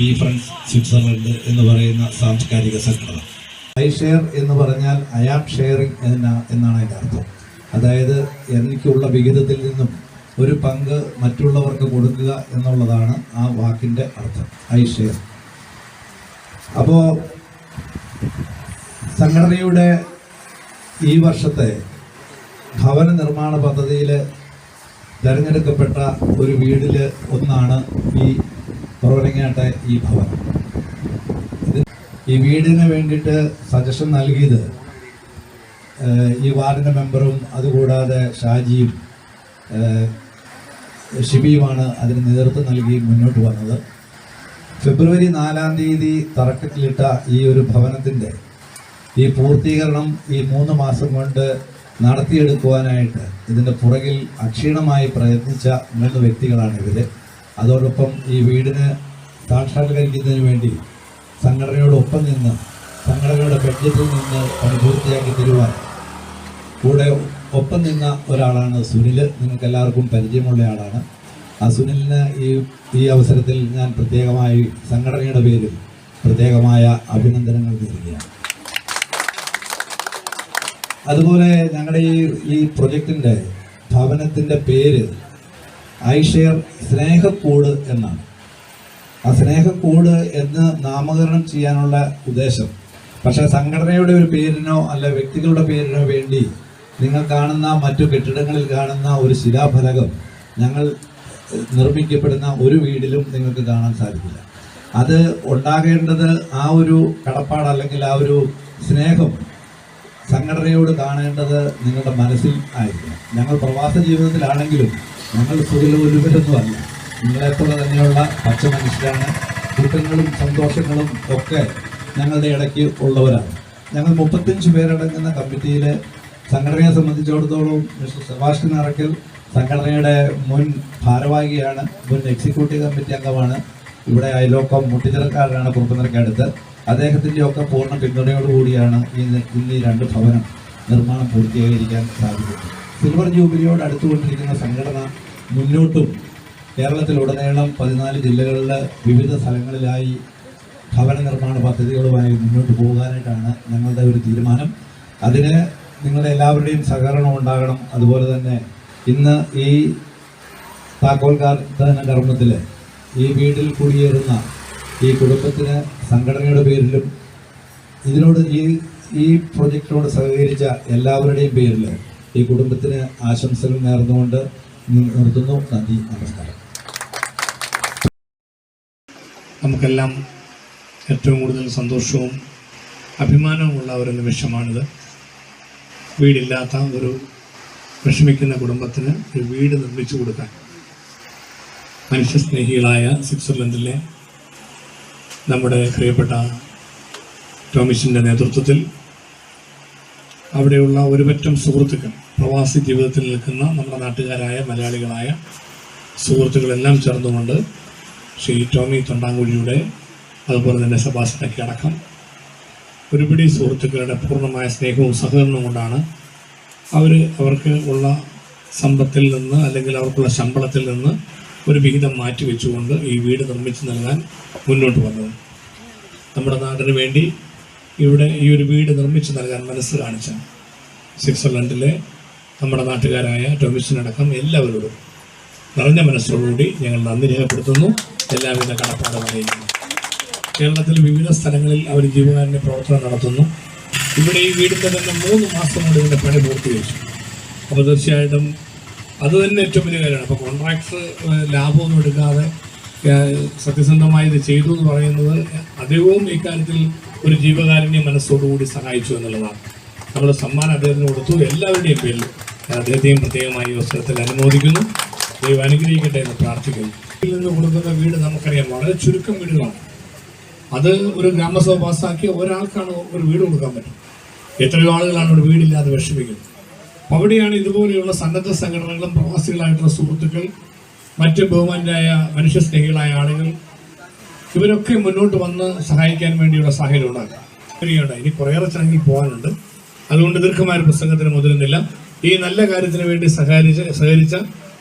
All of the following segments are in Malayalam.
ബി ഫ്രണ്ട്സ് സ്വിറ്റ്സർലൻഡ് എന്ന് പറയുന്ന സാംസ്കാരിക സംഘടന. ഐ ഷെയർ എന്ന് പറഞ്ഞാൽ ഐ ആം ഷെയറിംഗ് എന്ന എന്നാണ് അതിന്റെ അർത്ഥം. അതായത് എനിക്കുള്ള വിഹിതത്തിൽ നിന്നും ഒരു പങ്ക് മറ്റുള്ളവർക്ക് കൊടുക്കുക എന്നുള്ളതാണ് ആ വാക്കിന്റെ അർത്ഥം ഐ ഷെയർ. അപ്പോൾ സംഘടനയുടെ ഈ വർഷത്തെ ഭവന നിർമ്മാണ പദ്ധതിയിൽ തിരഞ്ഞെടുക്കപ്പെട്ട ഒരു വീടിൽ ഒന്നാണ് ഈ കുറവലങ്ങാട്ടെ ഈ ഭവനം ഈ വീടിന് വേണ്ടിയിട്ട് സജഷൻ നൽകിയത് ഈ വാർഡിന്റെ മെമ്പറും അതുകൂടാതെ ഷാജിയും ഷിബിയുമാണ് അതിന് നേതൃത്വം നൽകി മുന്നോട്ട് വന്നത്. ഫെബ്രുവരി നാലാം തീയതി തറക്കത്തിലിട്ട ഈ ഒരു ഭവനത്തിന്റെ ഈ പൂർത്തീകരണം ഈ മൂന്ന് മാസം കൊണ്ട് നടത്തിയെടുക്കുവാനായിട്ട് ഇതിന്റെ പുറകിൽ അക്ഷീണമായി പ്രയത്നിച്ച മൂന്ന് വ്യക്തികളാണ് ഇവർ അതോടൊപ്പം ഈ വീടിനെ സാക്ഷാത്കരിക്കുന്നതിന് വേണ്ടി സംഘടനയോടൊപ്പം നിന്ന് സംഘടനയുടെ ബഡ്ജറ്റിൽ നിന്ന് പണി പൂർത്തിയാക്കി തരുവാൻ കൂടെ ഒപ്പം നിന്ന ഒരാളാണ് സുനിൽ നിങ്ങൾക്ക് എല്ലാവർക്കും പരിചയമുള്ള ആളാണ്. ആ സുനിലിന് ഈ ഈ അവസരത്തിൽ ഞാൻ പ്രത്യേകമായി സംഘടനയുടെ പേരിൽ പ്രത്യേകമായ അഭിനന്ദനങ്ങൾ നേരുകയാണ്. അതുപോലെ ഞങ്ങളുടെ ഈ ഈ പ്രൊജക്റ്റിന്റെ ഭവനത്തിന്റെ പേര് ഐഷെയർ സ്നേഹക്കൂട് എന്നാണ്. ആ സ്നേഹക്കൂട് എന്ന് നാമകരണം ചെയ്യാനുള്ള ഉദ്ദേശം. പക്ഷേ സംഘടനയുടെ ഒരു പേരിനോ അല്ല വ്യക്തികളുടെ പേരിനോ വേണ്ടി നിങ്ങൾ കാണുന്ന മറ്റു കെട്ടിടങ്ങളിൽ കാണുന്ന ഒരു ശിലാഫലകം ഞങ്ങൾ നിർമ്മിക്കപ്പെടുന്ന ഒരു വീടിലും നിങ്ങൾക്ക് കാണാൻ സാധിക്കില്ല. അത് ഉണ്ടാകേണ്ടത് ആ ഒരു കടപ്പാട് അല്ലെങ്കിൽ ആ ഒരു സ്നേഹം സംഘടനയോട് കാണേണ്ടത് നിങ്ങളുടെ മനസ്സിൽ ആയിരിക്കണം. ഞങ്ങൾ പ്രവാസ ജീവിതത്തിലാണെങ്കിലും ഞങ്ങൾ സുഖലോലുപരൊന്നും അല്ല നിങ്ങളെപ്പോലെ തന്നെയുള്ള പച്ച മനുഷ്യരാണ്. ദുഃഖങ്ങളും സന്തോഷങ്ങളും ഒക്കെ ഞങ്ങളുടെ ഇടയ്ക്ക് ഉള്ളവരാണ്. ഞങ്ങൾ മുപ്പത്തഞ്ച് പേരടങ്ങുന്ന കമ്മിറ്റിയിൽ സംഘടനയെ സംബന്ധിച്ചിടത്തോളം മിസ്റ്റർ സെബാസ്റ്റ്യൻ അറക്കൽ സംഘടനയുടെ മുൻ ഭാരവാഹിയാണ് മുൻ എക്സിക്യൂട്ടീവ് കമ്മിറ്റി അംഗമാണ്. ഇവിടെ അയലോക്കം മുട്ടിച്ചിറക്കാരനാണ് കുറുപ്പനിറക്കടുത്ത് അദ്ദേഹത്തിന്റെ ഒക്കെ പൂർണ പിന്തുണയോടുകൂടിയാണ് ഇന്ന് ഇന്ന് ഈ രണ്ട് ഭവനം നിർമ്മാണം പൂർത്തീകരിക്കാൻ സാധിക്കുന്നത്. സിൽവർ ജൂബിലിയോട് അടുത്തുകൊണ്ടിരിക്കുന്ന സംഘടന മുന്നോട്ടും കേരളത്തിലുടനീളം പതിനാല് ജില്ലകളിലെ വിവിധ സ്ഥലങ്ങളിലായി ഭവന നിർമ്മാണ പദ്ധതികളുമായി മുന്നോട്ട് പോകാനായിട്ടാണ് ഞങ്ങളുടെ ഒരു തീരുമാനം. അതിന് നിങ്ങളുടെ എല്ലാവരുടെയും സഹകരണം ഉണ്ടാകണം. അതുപോലെ തന്നെ ഇന്ന് ഈ താക്കോൽക്കാർത്തന കർമ്മത്തിൽ ഈ വീട്ടിൽ കുടിയേറുന്ന ഈ കുടുംബത്തിന് സംഘടനയുടെ പേരിലും ഇതിനോട് ഈ ഈ പ്രൊജക്റ്റിനോട് സഹകരിച്ച എല്ലാവരുടെയും പേരിൽ ഈ കുടുംബത്തിന് ആശംസകൾ നേർന്നുകൊണ്ട് നിർത്തുന്നു. നന്ദി നമസ്കാരം. നമുക്കെല്ലാം ഏറ്റവും കൂടുതൽ സന്തോഷവും അഭിമാനവുമുള്ള ഒരു നിമിഷമാണിത്. വീടില്ലാത്ത ഒരു വിഷമിക്കുന്ന കുടുംബത്തിന് ഒരു വീട് നിർമ്മിച്ചു കൊടുക്കാൻ മനുഷ്യസ്നേഹികളായ സ്വിറ്റ്സർലൻഡിലെ നമ്മുടെ പ്രിയപ്പെട്ട ടോമിഷിന്റെ നേതൃത്വത്തിൽ അവിടെയുള്ള ഒരുപറ്റം സുഹൃത്തുക്കൾ പ്രവാസി ജീവിതത്തിൽ നിൽക്കുന്ന നമ്മുടെ നാട്ടുകാരായ മലയാളികളായ സുഹൃത്തുക്കളെല്ലാം ചേർന്നുകൊണ്ട് ശ്രീ ടോമി തൊണ്ടാങ്കുഴിയുടെ അതുപോലെ തന്നെ സഭാസനയ്ക്ക് അടക്കം ഒരുപിടി സുഹൃത്തുക്കളുടെ പൂർണമായ സ്നേഹവും സഹകരണവും കൊണ്ടാണ് അവർ അവർക്ക് ഉള്ള സമ്പത്തിൽ നിന്ന് അല്ലെങ്കിൽ അവർക്കുള്ള ശമ്പളത്തിൽ നിന്ന് ഒരു വിഹിതം മാറ്റി വെച്ചുകൊണ്ട് ഈ വീട് നിർമ്മിച്ചു നൽകാൻ മുന്നോട്ട് വന്നത്. നമ്മുടെ നാടിന് വേണ്ടി ഇവിടെ ഈ ഒരു വീട് നിർമ്മിച്ചു നൽകാൻ മനസ്സ് കാണിച്ചാണ് സ്വിറ്റ്സർലൻഡിലെ നമ്മുടെ നാട്ടുകാരായ ടൊമിസിനടക്കം എല്ലാവരോടും നിറഞ്ഞ മനസ്സോടുകൂടി ഞങ്ങൾ നന്ദി രേഖപ്പെടുത്തുന്നു. എല്ലാവിധ കടപ്പാടും കേരളത്തിൽ വിവിധ സ്ഥലങ്ങളിൽ അവർ ജീവകാരുണ്യ പ്രവർത്തനം നടത്തുന്നു. ഇവിടെ ഈ വീടിന്റെ തന്നെ മൂന്ന് മാസം കൊണ്ട് ഇതിന്റെ പണി പൂർത്തീകരിച്ചു. അപ്പോൾ തീർച്ചയായിട്ടും അത് തന്നെ ഏറ്റവും വലിയ കാര്യമാണ്. അപ്പോൾ കോൺട്രാക്ടർ ലാഭമൊന്നും എടുക്കാതെ സത്യസന്ധമായി ഇത് ചെയ്തു എന്ന് പറയുന്നത് അധികവും ഇക്കാര്യത്തിൽ ഒരു ജീവകാരുണ്യ മനസ്സോടുകൂടി സഹായിച്ചു എന്നുള്ളതാണ്. നമ്മൾ സമ്മാനം അദ്ദേഹത്തിന് കൊടുത്തു. എല്ലാവരുടെയും പേരിൽ അദ്ദേഹത്തെയും പ്രത്യേകമായി അവസരത്തിൽ അനുമോദിക്കുന്നു. ദൈവം അനുഗ്രഹിക്കട്ടെ എന്ന് പ്രാർത്ഥിക്കുന്നു. ഇതിൽ നിന്ന് കൊടുക്കുന്ന വീട് നമുക്കറിയാം. വളരെ ചുരുക്കം വീടുകളാണ്. അത് ഒരു ഗ്രാമസഭ പാസ്സാക്കി ഒരാൾക്കാണ് ഒരു വീട് കൊടുക്കാൻ പറ്റും. എത്രയോ ആളുകളാണ് ഒരു വീടില്ലാതെ വിഷമിക്കുന്നത്. അപ്പം അവിടെയാണ് ഇതുപോലെയുള്ള സന്നദ്ധ സംഘടനകളും പ്രവാസികളായിട്ടുള്ള സുഹൃത്തുക്കൾ മറ്റ് ബഹുമാന്യരായ മനുഷ്യസ്നേഹികളായ ആളുകൾ ഇവരൊക്കെ മുന്നോട്ട് വന്ന് സഹായിക്കാൻ വേണ്ടിയുള്ള സാഹചര്യം ഉണ്ടാക്കാം. ശരിയുണ്ട് ഇനി കുറേയേറെ ചടങ്ങിൽ പോകാനുണ്ട്. അതുകൊണ്ട് ദീർഘമായ പ്രസംഗത്തിന് മുതിരുന്നില്ല. ഈ നല്ല കാര്യത്തിന് വേണ്ടി സഹകരിച്ച സഹകരിച്ച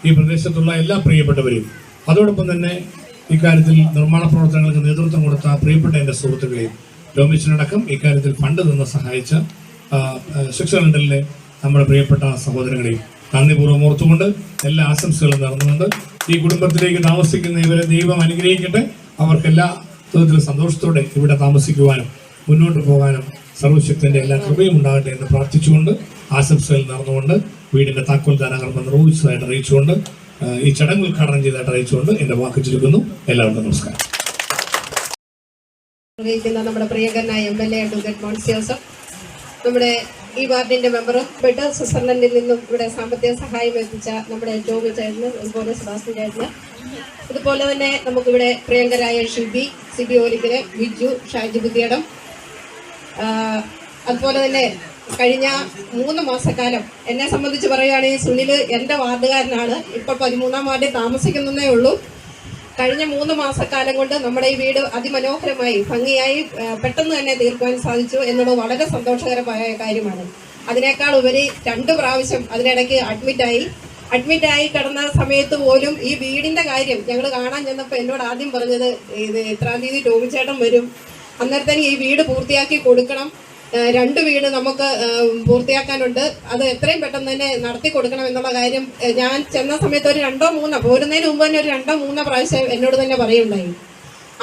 ഈ പ്രദേശത്തുള്ള എല്ലാ പ്രിയപ്പെട്ടവരെയും അതോടൊപ്പം തന്നെ ഇക്കാര്യത്തിൽ നിർമ്മാണ പ്രവർത്തനങ്ങൾക്ക് നേതൃത്വം കൊടുത്ത പ്രിയപ്പെട്ട എന്റെ സുഹൃത്തുക്കളെയും രോമിച്ചനടക്കം ഇക്കാര്യത്തിൽ പണ്ട് നിന്ന് സഹായിച്ച സ്വിറ്റ്സർലൻഡിലെ നമ്മുടെ പ്രിയപ്പെട്ട സഹോദരങ്ങളെയും നന്ദിപൂർവം ഓർത്തുകൊണ്ട് എല്ലാ ആശംസകളും നടന്നുകൊണ്ട് ഈ കുടുംബത്തിലേക്ക് താമസിക്കുന്ന ഇവരെ ദൈവം അനുഗ്രഹിക്കട്ടെ. അവർക്ക് എല്ലാ വിധത്തിലും സന്തോഷത്തോടെ ഇവിടെ താമസിക്കുവാനും മുന്നോട്ട് പോകാനും സർവശക്തിന്റെ എല്ലാ കൃപയും ഉണ്ടാകട്ടെ എന്ന് പ്രാർത്ഥിച്ചുകൊണ്ട് ആശംസകൾ നടന്നുകൊണ്ട് വീടിന്റെ താക്കോൽ ദാനകർമ്മം നിർവഹിച്ചതായിട്ട് അറിയിച്ചുകൊണ്ട് ഈ ചടങ്ങ് ഉദ്ഘാടനം ചെയ്തതായിട്ട് അറിയിച്ചുകൊണ്ട് എന്റെ വാക്ക് ചുരുക്കുന്നു. എല്ലാവർക്കും നമസ്കാരം. നമ്മുടെ പ്രിയങ്കരനായ എം എൽ എ അഡ്വക്കേറ്റ് നമ്മുടെ ഈ വാർഡിന്റെ മെമ്പറും ബെഡ് സ്വിറ്റ്സർലൻഡിൽ നിന്നും ഇവിടെ സാമ്പത്തിക സഹായം എത്തിച്ച നമ്മുടെ ജോബി ചേട്ടന് അതുപോലെ സുഭാഷ് ചേട്ടന് അതുപോലെ തന്നെ നമുക്കിവിടെ പ്രിയങ്കരായ ഷിബി സിബി ഓലിക്കരെ ബിജു ഷാജി ബുദ്ധിയടം. അതുപോലെ തന്നെ കഴിഞ്ഞ മൂന്ന് മാസക്കാലം എന്നെ സംബന്ധിച്ച് പറയുകയാണെങ്കിൽ സുനിൽ എന്റെ വാർഡുകാരനാണ്. ഇപ്പോൾ പതിമൂന്നാം വാർഡിൽ താമസിക്കുന്നതേ ഉള്ളൂ. കഴിഞ്ഞ മൂന്ന് മാസക്കാലം കൊണ്ട് നമ്മുടെ ഈ വീട് അതിമനോഹരമായി ഭംഗിയായി പെട്ടെന്ന് തന്നെ തീർക്കുവാൻ സാധിച്ചു എന്നുള്ളത് വളരെ സന്തോഷകരമായ കാര്യമാണ്. അതിനേക്കാൾ ഉപരി രണ്ട് പ്രാവശ്യം അതിനിടയ്ക്ക് അഡ്മിറ്റായി അഡ്മിറ്റായി കിടന്ന സമയത്ത് പോലും ഈ വീടിന്റെ കാര്യം ഞങ്ങൾ കാണാൻ ചെന്നപ്പോൾ എന്നോട് ആദ്യം പറഞ്ഞത് ഇത് എത്രാം തീയതി ടോമിച്ചേട്ടൻ വരും. അന്നേരത്തേന് ഈ വീട് പൂർത്തിയാക്കി കൊടുക്കണം. രണ്ട് വീട് നമുക്ക് പൂർത്തിയാക്കാനുണ്ട്. അത് എത്രയും പെട്ടെന്ന് തന്നെ നടത്തി കൊടുക്കണം എന്നുള്ള കാര്യം ഞാൻ ചെന്ന സമയത്ത് ഒരു രണ്ടോ മൂന്നോ പോരുന്നതിന് മുമ്പ് തന്നെ ഒരു രണ്ടോ മൂന്നോ പ്രാവശ്യം എന്നോട് തന്നെ പറയുണ്ടായി.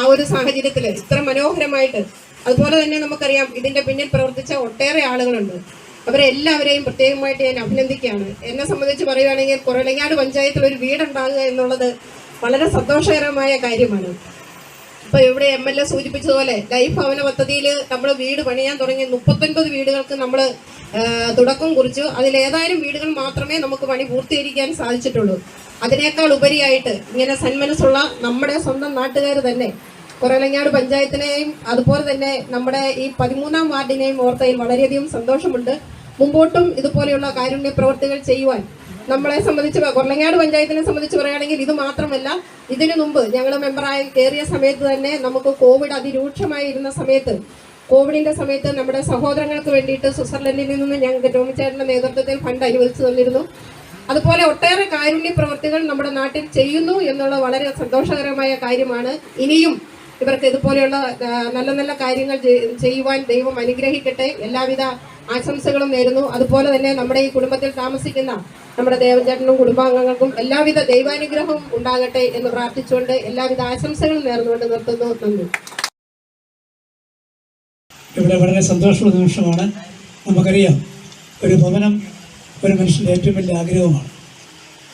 ആ ഒരു സാഹചര്യത്തിൽ ഇത്ര മനോഹരമായിട്ട്. അതുപോലെ തന്നെ നമുക്കറിയാം ഇതിന്റെ പിന്നിൽ പ്രവർത്തിച്ച ഒട്ടേറെ ആളുകളുണ്ട്. അവരെല്ലാവരെയും പ്രത്യേകമായിട്ട് ഞാൻ അഭിനന്ദിക്കുകയാണ്. എന്നെ സംബന്ധിച്ച് പറയുകയാണെങ്കിൽ കുറവിലങ്ങാട് പഞ്ചായത്തിൽ ഒരു വീടുണ്ടാകുക എന്നുള്ളത് വളരെ സന്തോഷകരമായ കാര്യമാണ്. ഇപ്പൊ ഇവിടെ എം എൽ എ സൂചിപ്പിച്ചതുപോലെ ലൈഫ് ഭവന പദ്ധതിയിൽ നമ്മൾ വീട് പണിയാൻ തുടങ്ങി മുപ്പത്തൊൻപത് വീടുകൾക്ക് നമ്മൾ തുടക്കം കുറിച്ചു. അതിൽ ഏതായാലും വീടുകൾ മാത്രമേ നമുക്ക് പണി പൂർത്തീകരിക്കാൻ സാധിച്ചിട്ടുള്ളൂ. അതിനേക്കാൾ ഉപരിയായിട്ട് ഇങ്ങനെ സന്മനസ്സുള്ള നമ്മുടെ സ്വന്തം നാട്ടുകാർ തന്നെ കുറലങ്ങാട് പഞ്ചായത്തിനെയും അതുപോലെ തന്നെ നമ്മുടെ ഈ പതിമൂന്നാം വാർഡിനെയും ഓർത്തയിൽ വളരെയധികം സന്തോഷമുണ്ട്. മുമ്പോട്ടും ഇതുപോലെയുള്ള കാരുണ്യ പ്രവർത്തികൾ ചെയ്യുവാൻ നമ്മളെ സംബന്ധിച്ച് കൊല്ലങ്ങാട് പഞ്ചായത്തിനെ സംബന്ധിച്ച് പറയുകയാണെങ്കിൽ ഇത് മാത്രമല്ല ഇതിനു മുമ്പ് ഞങ്ങൾ മെമ്പറായി കയറിയ സമയത്ത് തന്നെ നമുക്ക് കോവിഡ് അതിരൂക്ഷമായി ഇരുന്ന സമയത്ത് കോവിഡിന്റെ സമയത്ത് നമ്മുടെ സഹോദരങ്ങൾക്ക് വേണ്ടിയിട്ട് സ്വിറ്റ്സർലൻഡിൽ നിന്ന് ഞങ്ങൾക്ക് രോമിച്ചേട്ടന്റെ നേതൃത്വത്തിൽ ഫണ്ട് അനുവദിച്ചു തന്നിരുന്നു. അതുപോലെ ഒട്ടേറെ കാരുണ്യ പ്രവർത്തികൾ നമ്മുടെ നാട്ടിൽ ചെയ്യുന്നു എന്നുള്ള വളരെ സന്തോഷകരമായ കാര്യമാണ്. ഇനിയും ഇവർക്ക് ഇതുപോലെയുള്ള നല്ല നല്ല കാര്യങ്ങൾ ചെയ്യുവാൻ ദൈവം അനുഗ്രഹിക്കട്ടെ. എല്ലാവിധ ആശംസകളും നേരുന്നു. അതുപോലെ തന്നെ നമ്മുടെ ഈ കുടുംബത്തിൽ താമസിക്കുന്ന നമ്മുടെ ദേവചേട്ടനും കുടുംബാംഗങ്ങൾക്കും എല്ലാവിധ ദൈവാനുഗ്രഹവും ഉണ്ടാകട്ടെ എന്ന് പ്രാർത്ഥിച്ചുകൊണ്ട് എല്ലാവിധ ആശംസകളും നേർന്നുകൊണ്ട് നിർത്തുന്നു. നന്ദി. ഇവിടെ വളരെ സന്തോഷമുള്ള നിമിഷമാണ്. നമുക്കറിയാം ഒരു ഭവനം ഒരു മനുഷ്യന്റെ ഏറ്റവും വലിയ ആഗ്രഹമാണ്.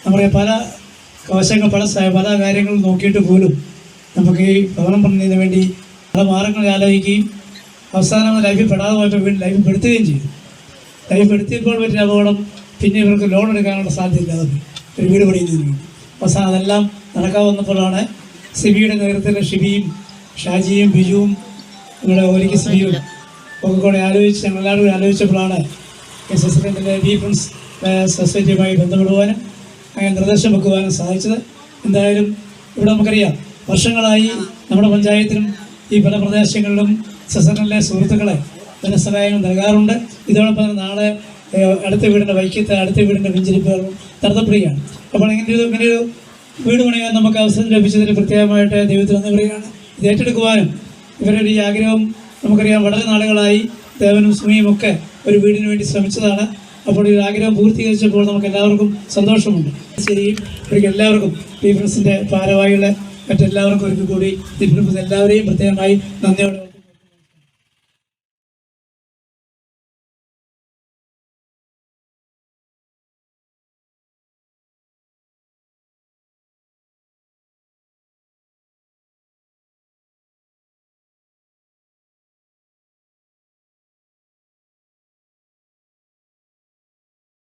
നമ്മുടെ പല കവശങ്ങൾ പല പല കാര്യങ്ങൾ നോക്കിയിട്ട് പോലും നമുക്ക് ഈ ഭവനം പണിതിന് വേണ്ടി പല മാർഗങ്ങൾ ആലോചിക്കുകയും അവസാനം ലൈഫിൽ പെടാതെ വീട് ലൈഫിൽ പെടുത്തുകയും ചെയ്തു. ലൈഫ് എടുത്തിയപ്പോൾ പറ്റിയ അപകടം പിന്നെ ഇവർക്ക് ലോൺ എടുക്കാനുള്ള സാധ്യതയില്ലാതെ ഒരു വീട് പണിയുന്നതിന് അവസാനം അതെല്ലാം നടക്കാൻ വന്നപ്പോഴാണ് സിബിയുടെ നേതൃത്വത്തിൽ ഷിബിയും ഷാജിയും ബിജുവും ഇവിടെ ഓലിക്ക് സിബിയും ഒക്കെ കൂടെ ആലോചിച്ച് ഞങ്ങളെല്ലാവരും കൂടി ആലോചിച്ചപ്പോഴാണ് എസ് എസ് എഫിന്റെ ബി സൊസൈറ്റിയുമായി ബന്ധപ്പെടുവാനും അങ്ങനെ നിർദ്ദേശം വെക്കുവാനും സാധിച്ചത്. എന്തായാലും ഇവിടെ നമുക്കറിയാം വർഷങ്ങളായി നമ്മുടെ പഞ്ചായത്തിലും ഈ പല പ്രദേശങ്ങളിലും സെസറിലെ സുഹൃത്തുക്കളെ ധനസഹായങ്ങൾ നൽകാറുണ്ട്. ഇതോടൊപ്പം തന്നെ നാളെ അടുത്ത വീടിന്റെ വൈക്കത്ത് അടുത്ത വീടിന്റെ വെഞ്ചരിപ്പുകളും നടത്തപ്പെടുകയാണ്. അപ്പോൾ ഇങ്ങനെ ഒരു ഇങ്ങനെ ഒരു വീട് പണിയാൻ നമുക്ക് അവസരം ലഭിച്ചതിന് പ്രത്യേകമായിട്ട് ദൈവത്തിൽ നന്ദി പറയുകയാണ്. ഇത് ഏറ്റെടുക്കുവാനും ഇവരുടെ ഈ ആഗ്രഹം നമുക്കറിയാം വളരെ നാളുകളായി ദേവനും സുമിയും ഒക്കെ ഒരു വീടിന് വേണ്ടി ശ്രമിച്ചതാണ്. അപ്പോൾ ഈ ആഗ്രഹം പൂർത്തീകരിച്ചപ്പോൾ നമുക്ക് എല്ലാവർക്കും സന്തോഷമുണ്ട്. ശരി ഒരിക്കൽ എല്ലാവർക്കും ഡിഫറൻസിന്റെ ഭാരവാഹികളെ മറ്റെല്ലാവർക്കും ഒരിക്കൽ കൂടി ഡിഫറൻസ് എല്ലാവരെയും പ്രത്യേകമായി നന്ദിയോടെ